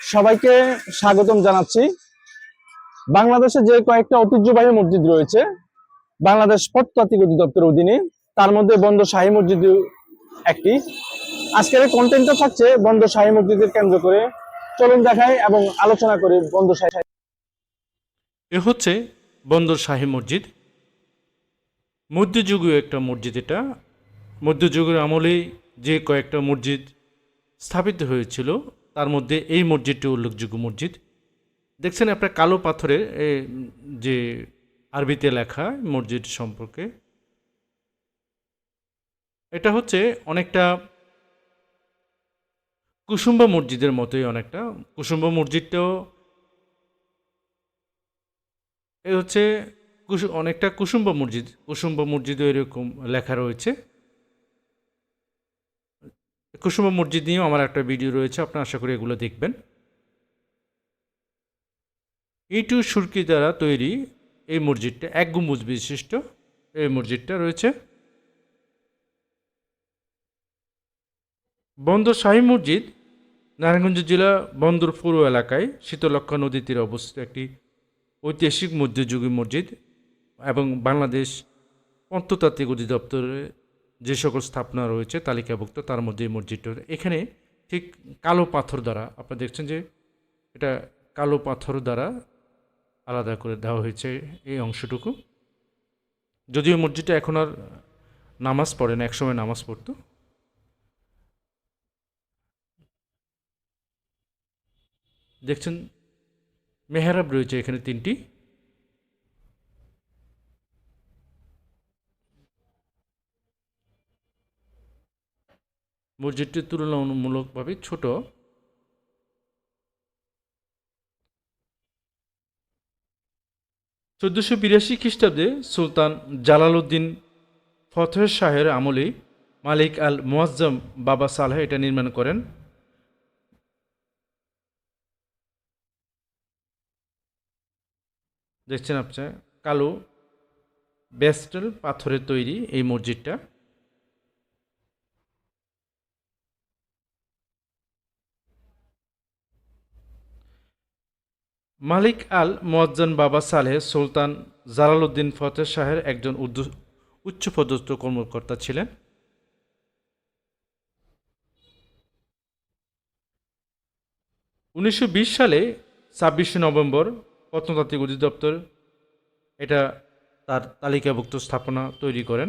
সবাইকে স্বাগতম জানাচ্ছি। বাংলাদেশে যে কয়েকটা ঐতিহ্যবাহী মসজিদ রয়েছে, বাংলাদেশ প্রত্নতাত্ত্বিক অধিদপ্তরের অধীনে, তার মধ্যে বন্ধ শাহী মসজিদ একটি। আজকের কন্টেন্টটা থাকছে বন্ধ শাহী মসজিদের কেন্দ্র করে। চলুন দেখাই এবং আলোচনা করি বন্ধ শাহী এ হচ্ছে বন্দর শাহী মসজিদ। মধ্যযুগীয় একটা মসজিদ এটা। মধ্যযুগের আমলেই যে কয়েকটা মসজিদ স্থাপিত হয়েছিল তার মধ্যে এই মসজিদটি উল্লেখযোগ্য মসজিদ। দেখছেন আপনার কালো পাথরের এ, যে আরবিতে লেখা মসজিদ সম্পর্কে। এটা হচ্ছে অনেকটা কুসুম্বা মসজিদের মতোই অনেকটা। কুসুম্বা মসজিদটাও এ হচ্ছে অনেকটা কুসুম্ব মসজিদ। কুসুম্ব মসজিদও এরকম লেখা রয়েছে। কুসুম্ব মসজিদ নিয়েও আমার একটা ভিডিও রয়েছে, আপনার আশা করি এগুলো দেখবেন। ইটু সুরকি দ্বারা তৈরি এই মসজিদটা, এক গম্বুজ বিশিষ্ট এই মসজিদটা রয়েছে। বন্দর শাহী মসজিদ, নারায়ণগঞ্জ জেলা বন্দর পৌর এলাকায় শীতলক্ষা নদী তীরে অবস্থিত একটি ঐতিহাসিক মধ্যযুগী মসজিদ এবং বাংলাদেশ প্রত্নতাত্ত্বিক অধিদপ্তরে যে সকল স্থাপনা রয়েছে, তালিকাভুক্ত, তার মধ্যে এই মসজিদটা এখানে ঠিক কালো পাথর দ্বারা আপনারা দেখছেন যে এটা কালো পাথর দ্বারা আলাদা করে দেওয়া হয়েছে এই অংশটুকু। যদিও মসজিদটা এখন আর নামাজ পড়ে না, একসময় নামাজ পড়তো। দেখছেন, মেহরাব রয়েছে এখানে তিনটি। মসজিদটি তুলনামূলকভাবে ছোট। চোদ্দোশো বিরাশি খ্রিস্টাব্দে সুলতান জালালউদ্দিন ফতহ শাহের আমলে মালিক আল মুয়াজ্জম বাবা সালেহ এটা নির্মাণ করেন। দেখছেন আপনার কালো বেস্টেল পাথরের তৈরি এই মসজিদটা। মালিক আল মোয়াজ্জান বাবা সালেহ সুলতান জালালউদ্দিন ফতেহ শাহের একজন উচ্চপদস্থ কর্মকর্তা ছিলেন। উনিশশো বিশ সালে ছাব্বিশে নভেম্বর প্রত্নতাত্ত্বিক অধিদপ্তর এটা তার তালিকাভুক্ত স্থাপনা তৈরি করেন।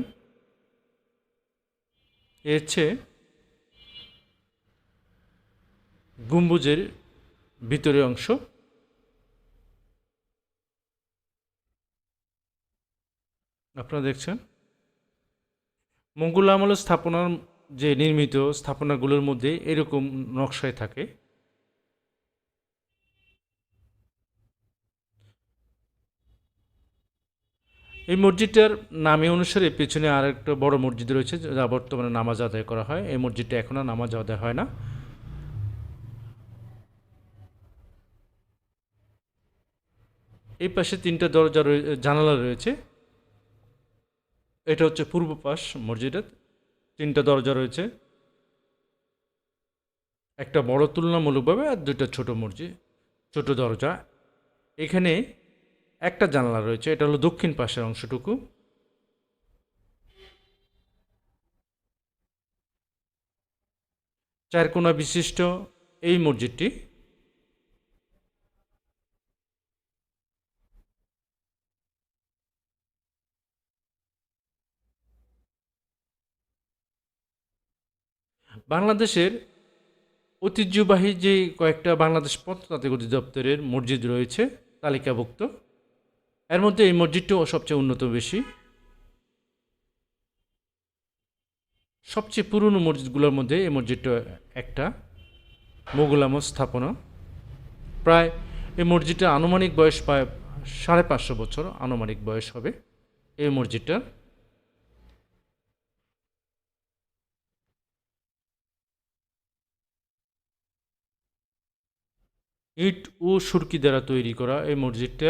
এ হচ্ছে গম্বুজের ভিতরের অংশ আপনারা দেখছেন? মঙ্গল আমলের স্থাপনার যে নির্মিত স্থাপনাগুলোর মধ্যে এরকম নকশায় থাকে। এই মসজিদটার নামে অনুসারে পেছনে আর একটা বড় মসজিদ রয়েছে, যা বর্তমানে নামাজ আদায় করা হয়। এই মসজিদটা এখন আর নামাজ আদায় হয় না। এই পাশে তিনটা দরজা জানালা রয়েছে। এটা হচ্ছে পূর্ব পাশ মসজিদের। তিনটা দরজা রয়েছে। একটা বড় তুলনামূলকভাবে আর দুইটা ছোট মসজিদ, ছোট দরজা। এখানে একটা জানলা রয়েছে, এটা হলো দক্ষিণ পাশের অংশটুকু। চারকোনা বিশিষ্ট এই মসজিদটি। বাংলাদেশের ঐতিহ্যবাহী যে কয়েকটা বাংলাদেশ প্রত্নতাত্ত্বিক অধিদপ্তরের মসজিদ রয়েছে, তালিকাভুক্ত। এর মধ্যে এই মসজিদটাও সবচেয়ে উন্নত বেশি। সবচেয়ে পুরনো মসজিদগুলোর মধ্যে এই মসজিদটা একটা, মোগল আমল স্থাপনা। প্রায় এই মসজিদটা আনুমানিক বয়স প্রায় সাড়ে পাঁচশো বছর আনুমানিক বয়স হবে এই মসজিদটার। ইট ও সুরকি দ্বারা তৈরি করা এই মসজিদটা।